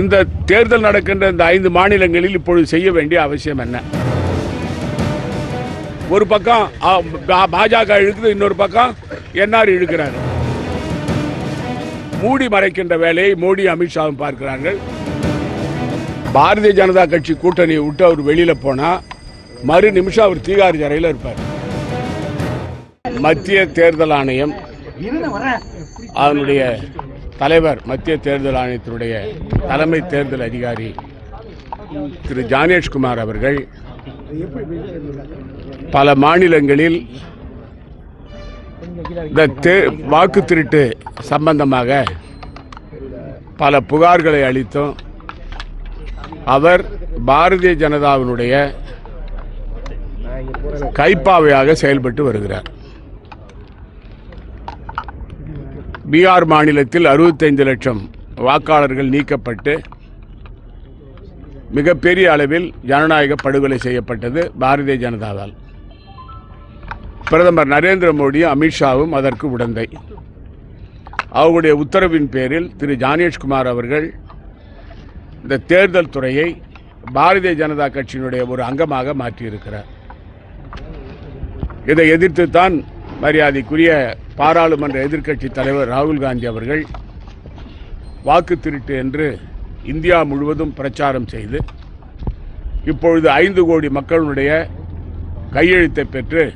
இந்த தேர்தல் நடக்கின்ற இந்த ஐந்து மாநிலங்களில் இப்பொழுது செய்ய வேண்டிய அவசியம் என்ன? ஒரு பக்கம் பாஜக இழுக்குது இன்னொரு பக்கம் என்ஆர் இழுக்கிறாரு. மூடி மறைக்கின்ற வேலையை மோடி அமித்ஷாவும் பார்க்கிறார்கள். பாரதிய ஜனதா கட்சி கூட்டணியை விட்டு அவர் வெளியில போனா மறு நிமிஷம் அவர் தீகார் சிறையில் இருப்பார். மத்திய தேர்தல் ஆணையம் அதனுடைய தலைவர் மத்திய தேர்தல் ஆணையத்தினுடைய தலைமை தேர்தல் அதிகாரி திரு ஜானேஷ்குமார் அவர்கள் பல மாநிலங்களில் இந்த தே- வாக்கு திருட்டு சம்பந்தமாக பல புகார்களை அளித்தும் அவர் பாரதிய ஜனதாவினுடைய கைப்பாவையாக செயல்பட்டு வருகிறார். பீகார் மாநிலத்தில் 65 லட்சம் வாக்காளர்கள் நீக்கப்பட்டு மிகப்பெரிய அளவில் ஜனநாயக படுகொலை செய்யப்பட்டது பாரதிய ஜனதாவால். பிரதமர் நரேந்திர மோடியும் அமித்ஷாவும் அதற்கு உடந்தை. அவருடைய உத்தரவின் பேரில் திரு ஜானேஷ்குமார் அவர்கள் இந்த தேர்தல் துறையை பாரதிய ஜனதா கட்சியினுடைய ஒரு அங்கமாக மாற்றியிருக்கிறார். இதை எதிர்த்து தான் மரியாதைக்குரிய பாராளுமன்ற எதிர்க்கட்சி தலைவர் ராகுல் காந்தி அவர்கள் வாக்கு திருட்டு என்று இந்தியா முழுவதும் பிரச்சாரம் செய்து இப்பொழுது ஐந்து கோடி மக்களுடைய கையெழுத்தை பெற்று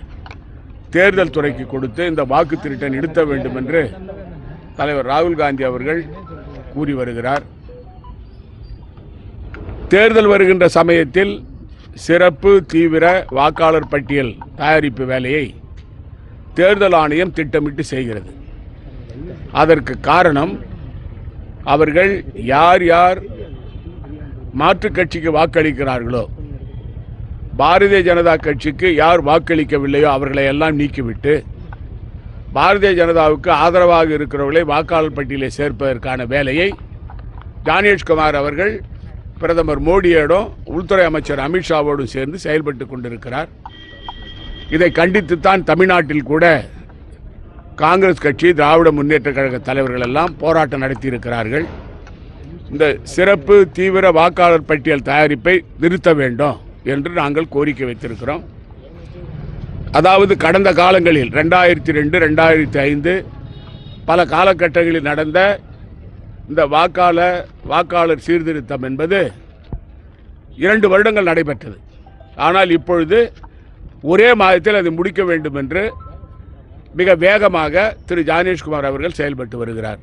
தேர்தல் துறைக்கு கொடுத்து இந்த வாக்கு திருட்டை நிறுத்த வேண்டும் என்று தலைவர் ராகுல் காந்தி அவர்கள் கூறி வருகிறார். தேர்தல் வருகின்ற சமயத்தில் சிறப்பு தீவிர வாக்காளர் பட்டியல் தயாரிப்பு வேலையை தேர்தல் ஆணையம் திட்டமிட்டு செய்கிறது. அதற்கு காரணம் அவர்கள் யார் யார் மாற்றுக் கட்சிக்கு வாக்களிக்கிறார்களோ பாரதிய ஜனதா கட்சிக்கு யார் வாக்களிக்கவில்லையோ அவர்களை எல்லாம் நீக்கிவிட்டு பாரதிய ஜனதாவுக்கு ஆதரவாக இருக்கிறவர்களை வாக்காளர் பட்டியலை சேர்ப்பதற்கான வேலையை ஜானேஷ்குமார் அவர்கள் பிரதமர் மோடியோடும் உள்துறை அமைச்சர் அமித்ஷாவோடும் சேர்ந்து செயல்பட்டு கொண்டிருக்கிறார். இதை கண்டித்துத்தான் தமிழ்நாட்டில் கூட காங்கிரஸ் கட்சி திராவிட முன்னேற்ற கழக தலைவர்கள் எல்லாம் போராட்டம் நடத்தியிருக்கிறார்கள். இந்த சிறப்பு தீவிர வாக்காளர் பட்டியல் தயாரிப்பை நிறுத்த வேண்டும் என்று நாங்கள் கோரிக்கை வைத்திருக்கிறோம். அதாவது கடந்த காலங்களில் ரெண்டாயிரத்தி ரெண்டு ரெண்டாயிரத்தி ஐந்து பல காலகட்டங்களில் நடந்த இந்த வாக்காளர் வாக்காளர் சீர்திருத்தம் என்பது இரண்டு வருடங்கள் நடைபெற்றது. ஆனால் இப்பொழுது ஒரே மாதத்தில் அதை முடிக்க வேண்டும் என்று மிக வேகமாக திரு ஜானேஷ்குமார் அவர்கள் செயல்பட்டு வருகிறார்.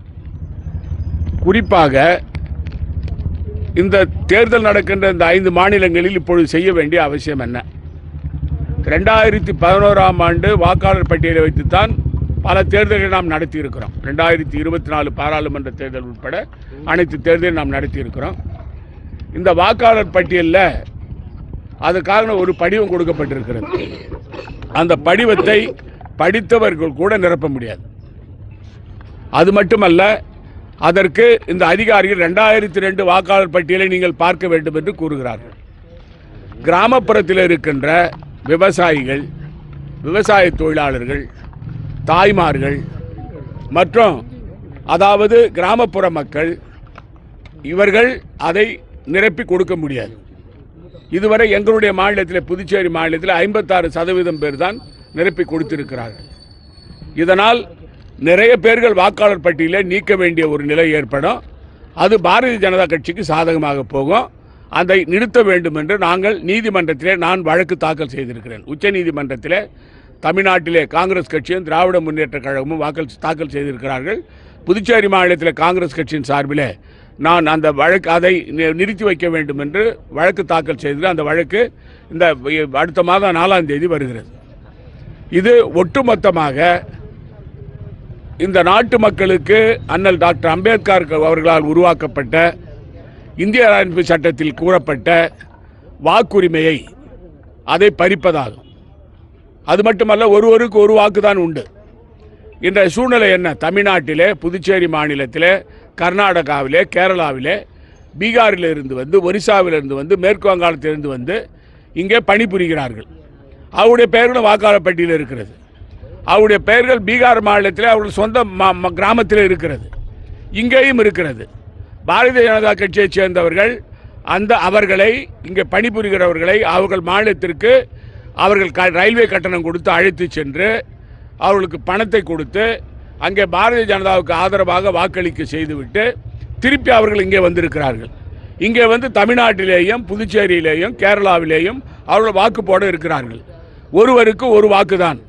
குறிப்பாக இந்த தேர்தல் நடக்கின்ற இந்த ஐந்து மாநிலங்களில் இப்பொழுது செய்ய வேண்டிய அவசியம் என்ன? ரெண்டாயிரத்தி பதினோராம் ஆண்டு வாக்காளர் பட்டியலை வைத்துத்தான் பல தேர்தல்களை நாம் நடத்தியிருக்கிறோம். ரெண்டாயிரத்தி இருபத்தி நாலு பாராளுமன்ற தேர்தல் உட்பட அனைத்து தேர்தலும் நாம் நடத்தியிருக்கிறோம். இந்த வாக்காளர் பட்டியலில் அதுக்காக ஒரு படிவம் கொடுக்கப்பட்டிருக்கிறது. அந்த படிவத்தை படித்தவர்கள் கூட நிரப்ப முடியாது. அது மட்டுமல்ல அதற்கு இந்த அதிகாரிகள் ரெண்டாயிரத்தி ரெண்டு வாக்காளர் பட்டியலை நீங்கள் பார்க்க வேண்டும் என்று கூறுகிறார்கள். கிராமப்புறத்தில் இருக்கின்ற விவசாயிகள் விவசாய தொழிலாளர்கள் தாய்மார்கள் மற்றும் அதாவது கிராமப்புற மக்கள் இவர்கள் அதை நிரப்பி கொடுக்க முடியாது. இதுவரை எங்களுடைய மாநிலத்தில் புதுச்சேரி மாநிலத்தில் ஐம்பத்தாறு சதவீதம் பேர் தான் நிரப்பி கொடுத்திருக்கிறார்கள். இதனால் நிறைய பேர்கள் வாக்காளர் பட்டியலை நீக்க வேண்டிய ஒரு நிலை ஏற்படும். அது பாரதிய ஜனதா கட்சிக்கு சாதகமாக போகும். அதை நிறுத்த வேண்டும் என்று நாங்கள் நீதிமன்றத்திலே நான் வழக்கு தாக்கல் செய்திருக்கிறேன். உச்ச நீதிமன்றத்திலே தமிழ்நாட்டிலே காங்கிரஸ் கட்சியும் திராவிட முன்னேற்ற கழகமும் வாக்கல் தாக்கல் செய்திருக்கிறார்கள். புதுச்சேரி மாநிலத்தில் காங்கிரஸ் கட்சியின் சார்பிலே நான் அந்த வழக்கு அதை நிறுத்தி வைக்க வேண்டும் என்று வழக்கு தாக்கல் செய்து அந்த வழக்கு இந்த அடுத்த மாதம் நாலாம் தேதி வருகிறது. இது ஒட்டுமொத்தமாக இந்த நாட்டு மக்களுக்கு அண்ணல் டாக்டர் அம்பேத்கர் அவர்களால் உருவாக்கப்பட்ட இந்திய அரசமைப்பு சட்டத்தில் கூறப்பட்ட வாக்குரிமையை அதை பறிப்பதாகும். அது மட்டுமல்ல ஒருவருக்கு ஒரு வாக்கு தான் உண்டு. இன்றைய சூழ்நிலை என்ன? தமிழ்நாட்டிலே புதுச்சேரி மாநிலத்திலே கர்நாடகாவிலே கேரளாவிலே பீகாரில் இருந்து வந்து ஒரிசாவிலிருந்து வந்து மேற்கு வங்காளத்திலிருந்து வந்து இங்கே பணிபுரிகிறார்கள். அவருடைய பெயர்களும் வாக்காளர் பட்டியலில் இருக்கிறது. அவருடைய பெயர்கள் பீகார் மாநிலத்தில் அவர்கள் சொந்த ம- கிராமத்தில் இருக்கிறது. இங்கேயும் இருக்கிறது. பாரதிய ஜனதா கட்சியைச் சேர்ந்தவர்கள் அந்த அவர்களை இங்கே பணிபுரிகிறவர்களை அவர்கள் மாநிலத்திற்கு அவர்கள் க ரயில்வே கட்டணம் கொடுத்து அழைத்து சென்று அவர்களுக்கு பணத்தை கொடுத்து அங்கே பாரதிய ஜனதாவுக்கு ஆதரவாக வாக்களிக்க செய்துவிட்டு திருப்பி அவர்கள் இங்கே வந்திருக்கிறார்கள். இங்கே வந்து தமிழ்நாட்டிலேயும் புதுச்சேரியிலேயும் கேரளாவிலேயும் அவர்கள் வாக்கு போட இருக்கிறார்கள். ஒருவருக்கு ஒரு வாக்கு தான்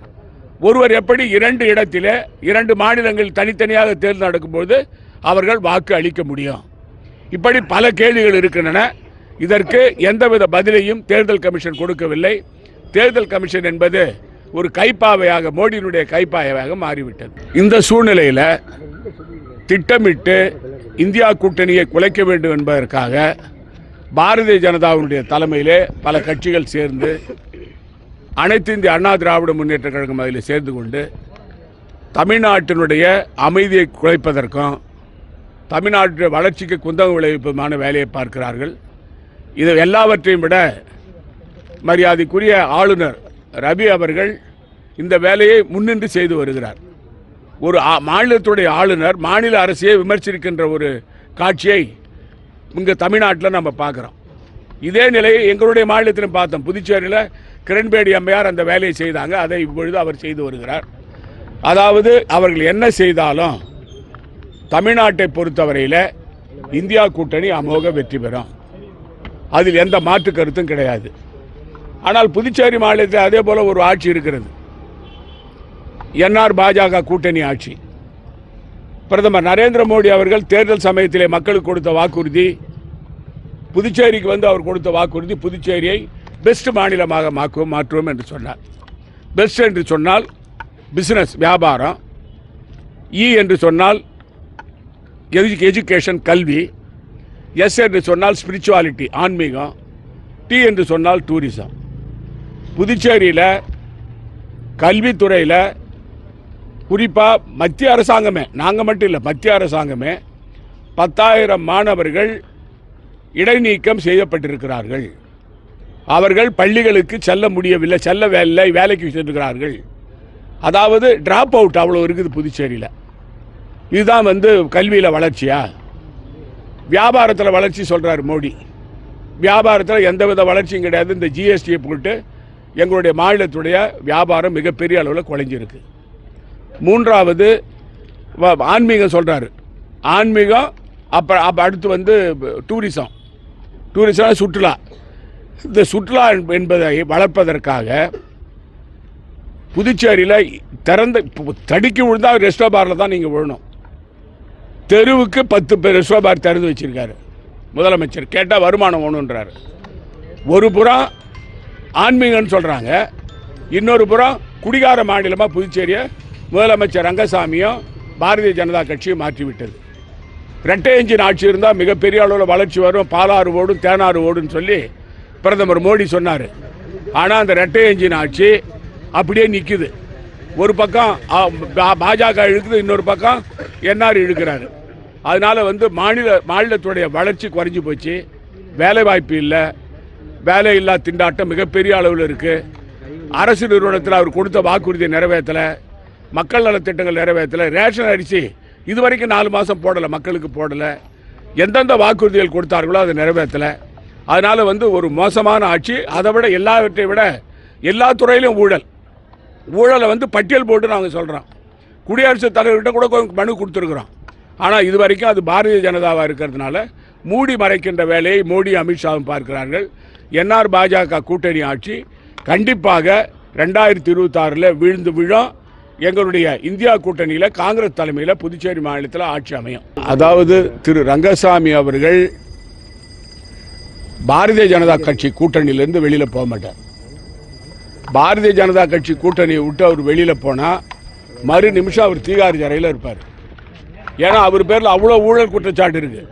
ஒருவர் எப்படி இரண்டு இடத்திலே இரண்டு மாநிலங்கள் தனித்தனியாக தேர்தல் நடக்கும்போது அவர்கள் வாக்கு அளிக்க முடியும். இப்படி பல கேள்விகள் இருக்கின்றன. இதற்கு எந்தவித பதிலையும் தேர்தல் கமிஷன் கொடுக்கவில்லை. தேர்தல் கமிஷன் என்பது ஒரு கைப்பாவையாக மோடியினுடைய கைப்பாவையாக மாறிவிட்டது. இந்த சூழ்நிலையில் திட்டமிட்டு இந்தியா கூட்டணியை குலைக்க வேண்டும் என்பதற்காக பாரதிய ஜனதாவினுடைய தலைமையிலே பல கட்சிகள் சேர்ந்து அனைத்து இந்திய அண்ணா திராவிட முன்னேற்ற கழகம் அதில் சேர்ந்து கொண்டு தமிழ்நாட்டினுடைய அமைதியை குலைப்பதற்கும் தமிழ்நாட்டுடைய வளர்ச்சிக்கு குந்தகம் விளைவிப்பதுமான வேலையை பார்க்கிறார்கள். இது எல்லாவற்றையும் விட மரியாதைக்குரிய ஆளுநர் ரவி அவர்கள் இந்த வேலையை முன்னின்று செய்து வருகிறார். ஒரு ஆ- மாநிலத்துடைய ஆளுநர் மாநில அரசையே விமர்சிக்கின்ற ஒரு காட்சியை இங்கே தமிழ்நாட்டில் நம்ம பார்க்குறோம். இதே நிலையை எங்களுடைய மாநிலத்திலும் பார்த்தோம். புதுச்சேரியில் கிரண்பேடி அம்மையார் அந்த வேலையை செய்தாங்க. அதை இப்பொழுது அவர் செய்து வருகிறார். அதாவது அவர்கள் என்ன செய்தாலும் தமிழ்நாட்டை பொறுத்தவரையில் இந்தியா கூட்டணி அமோக வெற்றி பெறும். அதில் எந்த மாற்று கருத்தும் கிடையாது. ஆனால் புதுச்சேரி மாநிலத்தில் அதே போல் ஒரு ஆட்சி இருக்கிறது. என்ஆர் பாஜக கூட்டணி ஆட்சி. பிரதமர் நரேந்திர மோடி அவர்கள் தேர்தல் சமயத்திலே மக்களுக்கு கொடுத்த வாக்குறுதி புதுச்சேரிக்கு வந்து அவர் கொடுத்த வாக்குறுதி புதுச்சேரியை பெஸ்ட் மாநிலமாக மாக்குவோம் மாற்றுவோம் என்று சொன்னார். பெஸ்ட் என்று சொன்னால் பிஸ்னஸ் வியாபாரம். இ என்று சொன்னால் எஜுகேஷன் கல்வி. எஸ் என்று சொன்னால் ஸ்பிரிச்சுவாலிட்டி ஆன்மீகம். டி என்று சொன்னால் டூரிசம் புதுச்சேரியில் கல்வித்துறையில் குறிப்பாக மத்திய அரசாங்கமே நாங்கள் மட்டும் இல்லை மத்திய அரசாங்கமே பத்தாயிரம் மாணவர்கள் இடைநீக்கம் செய்யப்பட்டிருக்கிறார்கள். அவர்கள் பள்ளிகளுக்கு செல்ல முடியவில்லை செல்ல வேலை வேலைக்கு சென்றுகிறார்கள் அதாவது டிராப் அவுட் அவ்வளோ இருக்குது புதுச்சேரியில். இதுதான் வந்து கல்வியில் வளர்ச்சியா? வியாபாரத்தில் வளர்ச்சி சொல்கிறார் மோடி. வியாபாரத்தில் எந்தவித வளர்ச்சியும் கிடையாது. இந்த ஜிஎஸ்டியை போட்டு எங்களுடைய மாநிலத்துடைய வியாபாரம் மிகப்பெரிய அளவில் குறைஞ்சிருக்கு. மூன்றாவது ஆன்மீகம் சொல்கிறாரு ஆன்மீகம் அப்புறம் அப்போ அடுத்து வந்து டூரிசம். டூரிசம் சுற்றுலா. இந்த சுற்றுலா என்பதை வளர்ப்பதற்காக புதுச்சேரியில் திறந்த இப்போ தடுக்கி விழுந்தால் ரெஸ்டோ பாரில் தான் நீங்கள் விழணும். தெருவுக்கு பத்து பேர் ரெஸ்டோ பார் திறந்து வச்சுருக்காரு. முதலமைச்சர். கேட்டால் வருமானம் ஒன்றுன்றார் ஒரு புறம் ஆன்மீகம்னு சொல்கிறாங்க இன்னொரு புறம் குடிகார மாநிலமாக புதுச்சேரியை முதலமைச்சர் ரங்கசாமியும் பாரதிய ஜனதா கட்சியும் மாற்றிவிட்டது. ரெட்டை எஞ்சின் ஆட்சி இருந்தால் மிகப்பெரிய அளவில் வளர்ச்சி வரும். பாலாறு ஓடும் தேனாறு ஓடுன்னு சொல்லி பிரதமர் மோடி சொன்னார். ஆனால் அந்த ரெட்டை எஞ்சின் ஆட்சி அப்படியே நிற்குது ஒரு பக்கம் பாஜக இழுக்குது இன்னொரு பக்கம் என்ஆர் இழுக்கிறாரு. அதனால வந்து மாநில மாநிலத்துடைய வளர்ச்சி குறைஞ்சி போச்சு. வேலைவாய்ப்பு இல்லை. வேலையில்லா திண்டாட்டம் மிகப்பெரிய அளவில் இருக்குது அரசு நிறுவனத்தில் அவர் கொடுத்த வாக்குறுதியை நிறைவேற்றலை. மக்கள் நலத்திட்டங்கள் நிறைவேற்றலை. ரேஷன் அரிசி இது வரைக்கும் நாலு மாதம் போடலை மக்களுக்கு போடலை. எந்தெந்த வாக்குறுதிகள் கொடுத்தார்களோ அதை நிறைவேற்றலை. அதனால் வந்து ஒரு மோசமான ஆட்சி. அதை விட எல்லாவற்றை விட எல்லா துறையிலும் ஊழல். ஊழலை வந்து பட்டியல் போட்டு நாங்கள் சொல்கிறோம் குடியரசுத் தலைவர்கிட்ட கூட மனு கொடுத்துருக்குறோம். ஆனால் இது வரைக்கும் அது பாரதிய ஜனதாவாக இருக்கிறதுனால மூடி மறைக்கின்ற வேலையை மோடி அமித்ஷாவும் பார்க்கிறார்கள். என்ஆர் பாஜக கூட்டணி ஆட்சி கண்டிப்பாக ரெண்டாயிரத்தி இருபத்தாறில் வீழ்ந்து விழும். எங்களுடைய இந்தியா கூட்டணியில் காங்கிரஸ் தலைமையில் புதுச்சேரி மாநிலத்தில் ஆட்சி அமையும். அதாவது திரு ரங்கசாமி அவர்கள் பாரதிய ஜனதா கட்சி கூட்டணியிலேருந்து வெளியில் போக மாட்டார். பாரதிய ஜனதா கட்சி கூட்டணியை விட்டு அவர் வெளியில் போனால் மறு நிமிஷம் அவர் தீகார் சிறையில் இருப்பார். ஏன்னா அவர் பேரில் அவ்வளோ ஊழல் குற்றச்சாட்டு இருக்குது